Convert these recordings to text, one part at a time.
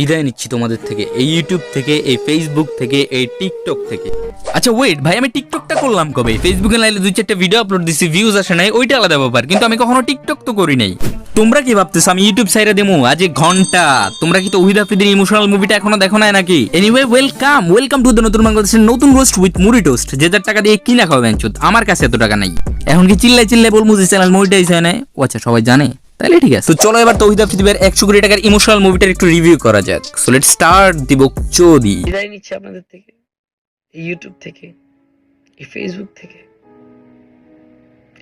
বিদায় নিচ্ছি তোমাদের থেকে, এই ইউটিউব থেকে, এই ফেসবুক থেকে, এই টিকটক থেকে। আচ্ছা ওয়েট ভাই, আমি টিকটকটা করলাম কবে? ফেসবুকে লাইলে দুই চারটা ভিডিও আপলোড দিছি ভিউজ আসে নাই, ওইটা আলাদা ব্যাপার, কিন্তু আমি কখনো টিকটক তো করি নাই। তোমরা কি ভাবতেছো, আমি ইউটিউব সাইডে দেবো আজ ঘণ্টা। তোমরা কি তো ওহিদ আফ্রিদির ইমোশনাল মুভিটা এখনও দেখো নাই নাকি? Anyway welcome welcome to the নতুন বাংলাদেশের নতুন রোস্ট উইথ মুড়ি টোস্ট যে যার টাকা দিয়ে কিনা খাওয়া ব্যাংচুত আমার কাছে এত টাকা নাই। এখন কি চিল্লাই চিল্লাই বলব যে চ্যানেল মনিটাইজ হয় না ও আচ্ছা সবাই জানে। তাহলে ঠিক আছে। তো চলো এবার তৌহিদ আফ্রিদিবের একশো কোটি টাকার ইমোশনাল মুভিটার একটু রিভিউ করা যাক। সো লেট স্টার্ট দিব চোদি। বিদায় নিচ্ছে আপনাদের থেকে এই ইউটিউব থেকে এই ফেসবুক থেকে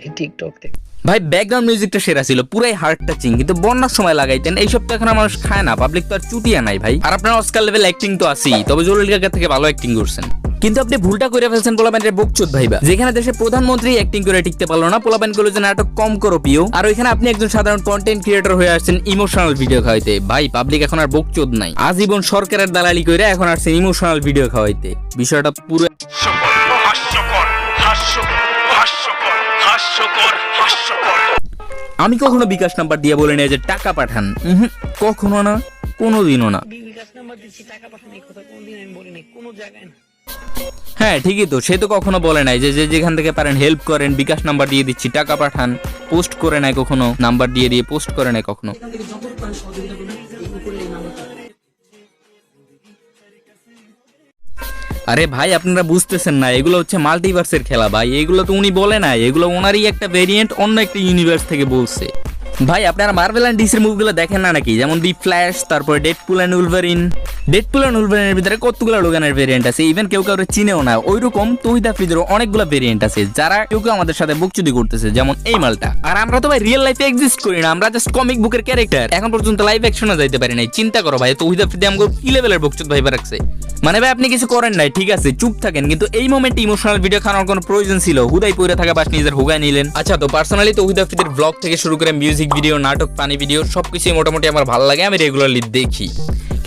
এই টিকটক থেকে। ভাই ব্যাকগ্রাউন্ড মিউজিকটা সেরা ছিল পুরাই হার্ট টাচিং কিন্তু বন্যার সময় লাগাইতেন এইসব তো এখন মানুষ খায় না পাবলিক তো আর চুটিয়া নাই ভাই। আর আপনার অস্কার লেভেল অ্যাক্টিং তো আছেই তবে জরুরি কাকার থেকে ভালো অ্যাক্টিং করছেন। কিন্তু আপনি ভুলটা করে ফেলছেন পোলাপানের বকচুত ভাইবা। যেখানে দেশের প্রধানমন্ত্রী অ্যাক্টিং করে টিকতে পারল না পোলাপান করল যে নাটক কম করো পিও। আর ওইখানে আপনি একজন সাধারণ কন্টেন্ট ক্রিয়েটর হয়ে আসছেন ইমোশনাল ভিডিও খাওয়াইতে। ভাই পাবলিক এখন আর বকচুদ নাই। আজীবন সরকারের দালালি করে এখন আসছেন ইমোশনাল ভিডিও খাওয়াইতে। বিষয়টা পুরো আমি কখনো বিকাশ নাম্বার দিয়ে বলে নেই যে টাকা পাঠান। কখনো না, কোনোদিনও না। বিকাশ নাম্বার দিচ্ছি টাকা পাঠানো, এই কথা কোনদিন আমি কোনো জায়গায় না। হ্যাঁ ঠিকই তো। সে তো কখনো বলে নাই যে যেখান থেকে পারেন হেল্প করেন, বিকাশ নাম্বার দিয়ে দিচ্ছি, টাকা পাঠান পোস্ট করে নাই কখনো নাম্বার দিয়ে দিয়ে পোস্ট করে নাই কখনো। আরে ভাই, আপনারা বুঝতেছেন না, এগুলো হচ্ছে মাল্টিভার্সের খেলা ভাই। এগুলো তো উনি বলে না এগুলো ওনারই একটা ভেরিয়েন্ট অন্য একটা ইউনিভার্স থেকে বলছে। ভাই, আপনারা মার্ভেল অ্যান্ড ডিসির মুভিগুলো দেখেন না নাকি? যেমন দি ফ্ল্যাশ তারপর Deadpool and Wolverine Deadpool and উলভারিনের ভিতরে কতগুলো লোগানের ভেরিয়েন্ট আছে? ইভেন কেউ কাউরে চিনেও না। ওইরকম তহিদ আফ্রিদেরও অনেকগুলো ভেরিয়েন্ট আছে, যারা কেউ কেউ আমাদের সাথে বুকচুদি করতেছে, যেমন এই মালটা। আর আমরা তো ভাই রিয়েল লাইফে এক্সিস্ট করি না, আমরা জাস্ট কমিক বুকের ক্যারেক্টার এখন পর্যন্ত লাইভ অ্যাকশনে যাইতে পারি নাই, চিন্তা করো ভাই তহিদ আফ্রিদি আমাকে কি লেভেলের বুকচুদ ভাইবা রাখছে? মানে ভাই, আপনি কিছু করেন নাই, ঠিক আছে, চুপ থাকেন, কিন্তু এই মোমেন্টে ইমোশনাল ভিডিও খাওয়ার কোনো প্রয়োজন ছিল? হুদাই পড়ে থাকা বাস নিজের হুগায় নিলেন। আচ্ছা তো পার্সোনালি তৌহিদ আফ্রিদির ব্লগ থেকে শুরু করে মিউজিক ভিডিও নাটক পানি ভিডিও সবকিছুই মোটামুটি আমার ভালো লাগে, আমি রেগুলারলি দেখি।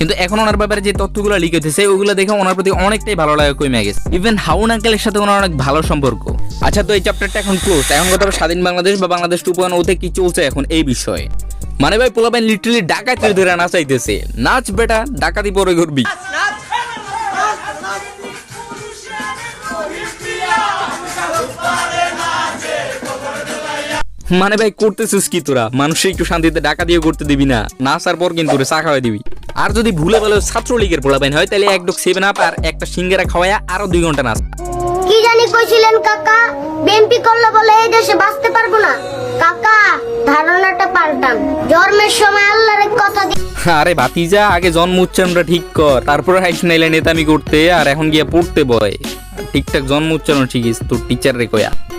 কিন্তু এখন ওনার ব্যাপারে যে তথ্যগুলো লিক হতেছে ওগুলো দেখে ওনার প্রতি অনেকটাই ভালো লাগে কমে গেছে। ইভেন হাউন আঙ্কেলের সাথে ওনার অনেক ভালো সম্পর্ক। আচ্ছা তো এই চ্যাপ্টারটা এখন ক্লোজ এখন কথা স্বাধীন বাংলাদেশ বা বাংলাদেশ টু পয়েন্ট ওতে কি চলছে এখন এই বিষয়ে। মানে ভাই পোলাবেন লিটারালি ডাকাতির ধরে নাচাইতেছে। নাচ বেটা, ডাকাতি পরে ঘুরবি। মানে ভাই করতেছিস কি তোরা? মানুষে একটু শান্তিতে ডাকা দিয়ে করতে দিবি না। নাচার পর কিন্তু চা খাওয়াই দিবি। আর যদি ভুলে ভালো ছাত্রলীগের পোলাপাইন হয় তাহলে এক ডোক সেভেন আপ আর একটা সিঙ্গারা খাওয়ায়া আরও দুই ঘণ্টা নাচ। কি জানি কইছিলেন কাকা বিএনপি করলে বলে এই দেশে বাঁচতে পারব না। কাকা ধারণাটা পাল্টান। জন্মের সময় আল্লাহর কথা দি- আরে ভাতিজা আগে জন্ম উচ্চারণটা ঠিক কর। তারপরে হাইস নাইলে নেতামি করতে আর এখন গিয়ে পড়তে বয়। ঠিকঠাক জন্ম উচ্চারণ শিখিস তোর টিচার রে কয়া।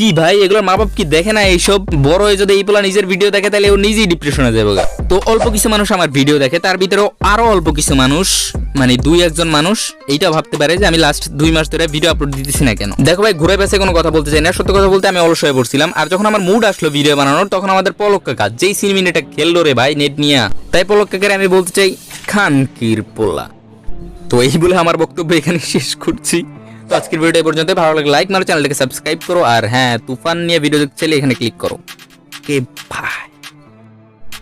কি ভাই, এগুলোর মা বাপ কি দেখে না এইসব? বড় হয়ে যদি এই পোলা নিজের ভিডিও দেখে, তাহলে ও নিজেই ডিপ্রেশনে যাবে। তো অল্প কিছু মানুষ আমার ভিডিও দেখে, তার ভিতরেও আরও অল্প কিছু মানুষ মানে দুই একজন মানুষ, এইটা ভাবতে পারে যে আমি লাস্ট দুই মাস ধরে ভিডিও আপলোড দিতেছি না কেন। দেখো ভাই, ঘুরে পেছে কোনো কথা বলতে চাই না। সত্য কথা বলতে আমি অলস হয়ে পড়ছিলাম। আর যখন আমার মুড আসলো ভিডিও বানানোর, তখন আমাদের পলক কাকা, যেই সিনেমিনেটা খেললো রে ভাই, নেট নিয়া। তাই পলক আমি বলতে চাই খান কির পোলা। তো এই বলে আমার বক্তব্য এখানে শেষ করছি। তো আজকের ভিডিও এই পর্যন্ত ভালো লাগে লাইক মারো চ্যানেলটাকে সাবস্ক্রাইব করো। আর হ্যাঁ তুফান নিয়ে ভিডিও দেখতে চাইলে এখানে ক্লিক করো। কে ভাই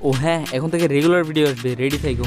ও হ্যাঁ এখন থেকে রেগুলার ভিডিও আসবে রেডি থাকো।